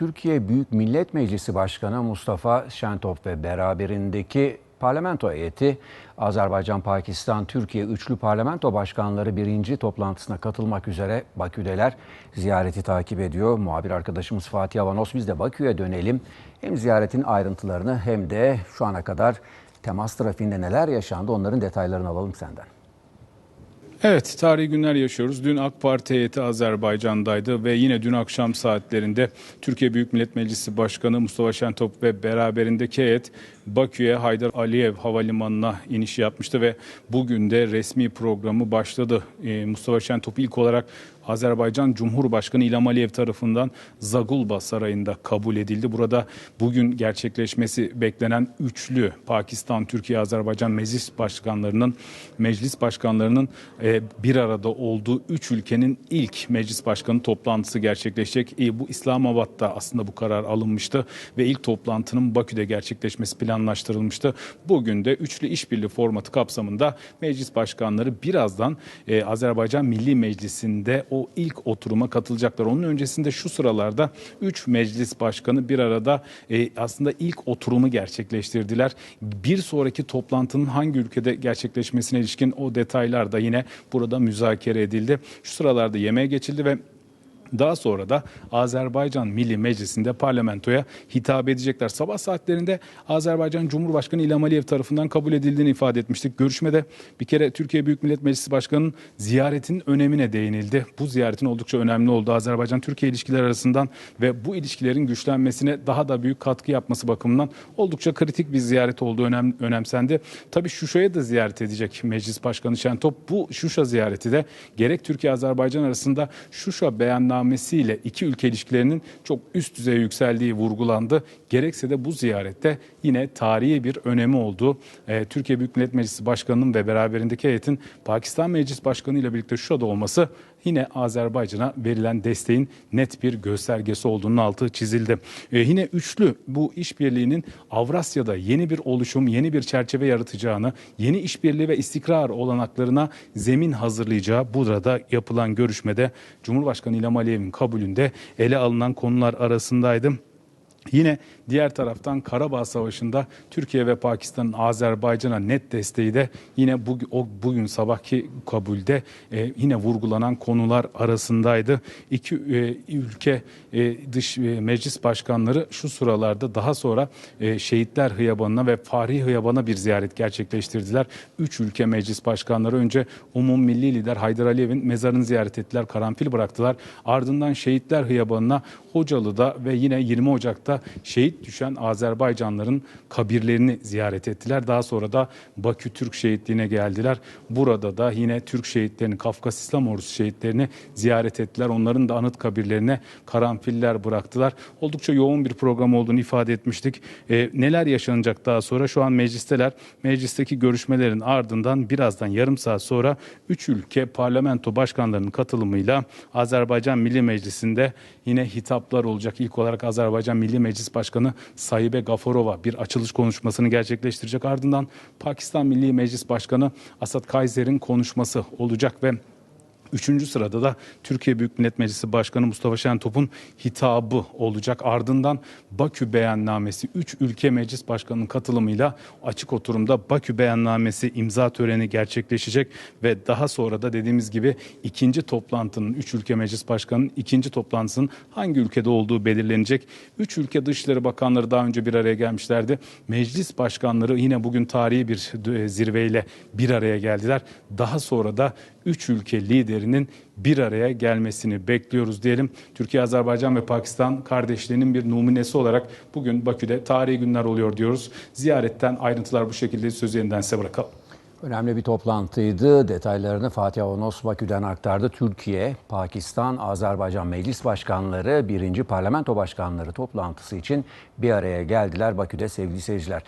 Türkiye Büyük Millet Meclisi Başkanı Mustafa Şentop ve beraberindeki parlamento heyeti Azerbaycan, Pakistan, Türkiye üçlü parlamento başkanları birinci toplantısına katılmak üzere Bakü'deler. Ziyareti takip ediyor. Muhabir arkadaşımız Fatih Avanos biz de Bakü'ye dönelim. Hem ziyaretin ayrıntılarını hem de şu ana kadar temas trafiğinde neler yaşandı onların detaylarını alalım senden. Evet, tarihi günler yaşıyoruz. Dün AK Parti heyeti Azerbaycan'daydı ve yine dün akşam saatlerinde Türkiye Büyük Millet Meclisi Başkanı Mustafa Şentop ve beraberindeki heyet Bakü'ye Haydar Aliyev Havalimanı'na iniş yapmıştı ve bugün de resmi programı başladı. Ee, Mustafa Şentop ilk olarak Azerbaycan Cumhurbaşkanı İlham Aliyev tarafından Zagulba Sarayı'nda kabul edildi. Burada bugün gerçekleşmesi beklenen üçlü Pakistan, Türkiye, Azerbaycan meclis başkanlarının meclis başkanlarının e, bir arada olduğu üç ülkenin ilk meclis başkanı toplantısı gerçekleşecek. E, bu İslamabad'da aslında bu karar alınmıştı ve ilk toplantının Bakü'de gerçekleşmesi planlaştırılmıştı. Bugün de üçlü işbirliği formatı kapsamında meclis başkanları birazdan e, Azerbaycan Milli Meclisi'nde o ilk oturuma katılacaklar. Onun öncesinde şu sıralarda 3 meclis başkanı bir arada e, aslında ilk oturumu gerçekleştirdiler. Bir sonraki toplantının hangi ülkede gerçekleşmesine ilişkin o detaylar da yine burada müzakere edildi. Şu sıralarda yemeğe geçildi ve daha sonra da Azerbaycan Milli Meclisi'nde parlamentoya hitap edecekler. Sabah saatlerinde Azerbaycan Cumhurbaşkanı İlham Aliyev tarafından kabul edildiğini ifade etmiştik. Görüşmede bir kere Türkiye Büyük Millet Meclisi Başkanı'nın ziyaretinin önemine değinildi. Bu ziyaretin oldukça önemli olduğu Azerbaycan-Türkiye ilişkileri arasından ve bu ilişkilerin güçlenmesine daha da büyük katkı yapması bakımından oldukça kritik bir ziyaret olduğu önem, önemsendi. Tabii Şuşa'ya da ziyaret edecek Meclis Başkanı Şentop. Bu Şuşa ziyareti de gerek Türkiye-Azerbaycan arasında Şuşa beyannamesiyle iki ülke ilişkilerinin çok üst düzeye yükseldiği vurgulandı. Gerekse de bu ziyarette yine tarihi bir önemi oldu. Ee, Türkiye Büyük Millet Meclisi Başkanı'nın ve beraberindeki heyetin Pakistan Meclis Başkanı ile birlikte Şuşa'da olması yine Azerbaycan'a verilen desteğin net bir göstergesi olduğunun altı çizildi. Ee, yine üçlü bu işbirliğinin Avrasya'da yeni bir oluşum, yeni bir çerçeve yaratacağını, yeni işbirliği ve istikrar olanaklarına zemin hazırlayacağı burada yapılan görüşmede Cumhurbaşkanı İlham Aliyev'in kabulünde ele alınan konular arasındaydı. Yine diğer taraftan Karabağ Savaşı'nda Türkiye ve Pakistan'ın Azerbaycan'a net desteği de yine bugün, o bugün sabahki kabulde e, yine vurgulanan konular arasındaydı. İki e, ülke e, dış e, meclis başkanları şu sıralarda daha sonra e, Şehitler Hıyabanı'na ve Fahri Hıyaban'a bir ziyaret gerçekleştirdiler. Üç ülke meclis başkanları önce Umum Milli Lider Haydar Aliyev'in mezarını ziyaret ettiler, karanfil bıraktılar. Ardından Şehitler Hıyabanı'na Hocalı'da ve yine 20 Ocak'ta şehit düşen Azerbaycanların kabirlerini ziyaret ettiler. Daha sonra da Bakü Türk Şehitliği'ne geldiler. Burada da yine Türk şehitlerini, Kafkas İslam Ordusu şehitlerini ziyaret ettiler. Onların da anıt kabirlerine karanfiller bıraktılar. Oldukça yoğun bir program olduğunu ifade etmiştik. Ee, neler yaşanacak daha sonra? Şu an meclisteler. Meclisteki görüşmelerin ardından birazdan yarım saat sonra 3 ülke parlamento başkanlarının katılımıyla Azerbaycan Milli Meclisi'nde yine hitaplar olacak. İlk olarak Azerbaycan Milli Meclis Başkanı Sahibe Gaforova bir açılış konuşmasını gerçekleştirecek. Ardından Pakistan Milli Meclis Başkanı Asad Kaiser'in konuşması olacak ve Üçüncü sırada da Türkiye Büyük Millet Meclisi Başkanı Mustafa Şentop'un hitabı olacak. Ardından Bakü Beyannamesi 3 ülke meclis başkanının katılımıyla açık oturumda Bakü Beyannamesi imza töreni gerçekleşecek ve daha sonra da dediğimiz gibi ikinci toplantının 3 ülke meclis başkanının ikinci toplantısının hangi ülkede olduğu belirlenecek. 3 ülke Dışişleri Bakanları daha önce bir araya gelmişlerdi. Meclis başkanları yine bugün tarihi bir zirveyle bir araya geldiler. Daha sonra da 3 ülke liderinin bir araya gelmesini bekliyoruz diyelim. Türkiye, Azerbaycan ve Pakistan kardeşliğinin bir numunesi olarak bugün Bakü'de tarihi günler oluyor diyoruz. Ziyaretten ayrıntılar bu şekilde sözü yeniden size bırakalım. Önemli bir toplantıydı. Detaylarını Fatih Avanos Bakü'den aktardı. Türkiye, Pakistan, Azerbaycan Meclis Başkanları, birinci Parlamento Başkanları toplantısı için bir araya geldiler Bakü'de sevgili seyirciler.